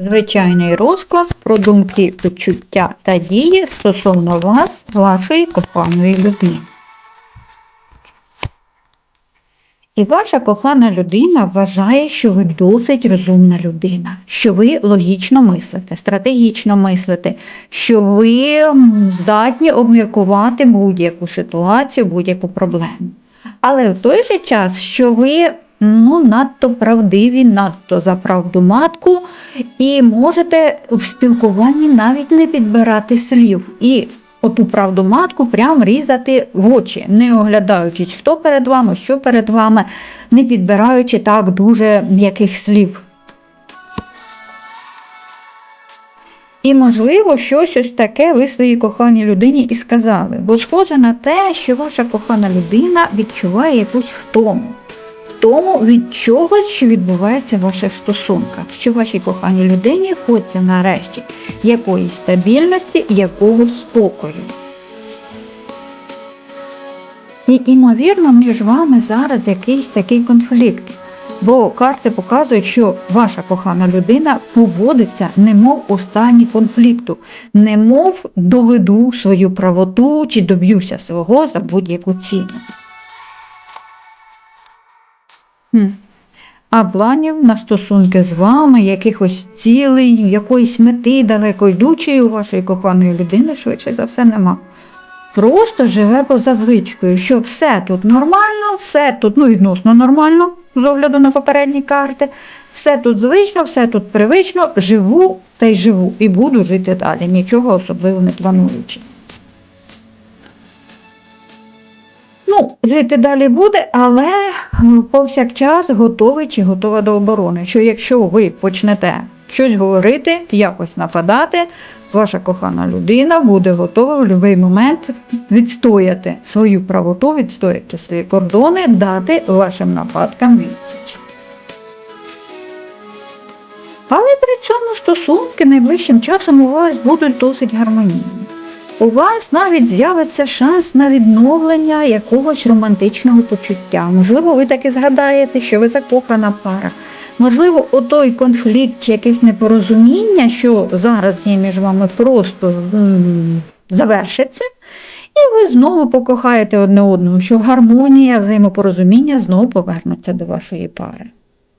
Звичайний розклад про думки, почуття та дії стосовно вас, вашої коханої людини. І ваша кохана людина вважає, що ви досить розумна людина, що ви логічно мислите, стратегічно мислите, що ви здатні обміркувати будь-яку ситуацію, будь-яку проблему. Але в той же час, що ви ну, надто правдиві, надто за правду матку, і можете в спілкуванні навіть не підбирати слів. І оту правду матку прям різати в очі, не оглядаючись, хто перед вами, що перед вами, не підбираючи так дуже м'яких слів. І, можливо, щось ось таке ви своїй коханій людині і сказали, бо схоже на те, що ваша кохана людина відчуває якусь втому. Втому від чогось, що відбувається в ваших стосунках, що вашій коханій людині хочеться нарешті якоїсь стабільності, якогось спокою. І, імовірно, між вами зараз якийсь такий конфлікт. Бо карти показують, що ваша кохана людина поводиться немов у стані конфлікту, немов доведу свою правоту чи доб'юся свого за будь-яку ціну. А планів на стосунки з вами, якихось цілей, якоїсь мети далеко йдучої у вашої коханої людини, швидше за все, нема. Просто живе поза звичкою, що все тут нормально, все тут ну, відносно нормально, з огляду на попередні карти, все тут звично, все тут привично, живу та й живу, і буду жити далі, нічого особливо не плануючи. Жити далі буде, але повсякчас готовий чи готова до оборони. Що якщо ви почнете щось говорити, якось нападати, ваша кохана людина буде готова в будь-який момент відстояти свою правоту, відстояти свої кордони, дати вашим нападкам відсіч. Але при цьому стосунки найближчим часом у вас будуть досить гармонійні. У вас навіть з'явиться шанс на відновлення якогось романтичного почуття. Можливо, ви таки згадаєте, що ви закохана пара. Можливо, отой конфлікт чи якесь непорозуміння, що зараз є між вами, просто завершиться, і ви знову покохаєте одне одного, що гармонія, взаємопорозуміння знову повернуться до вашої пари.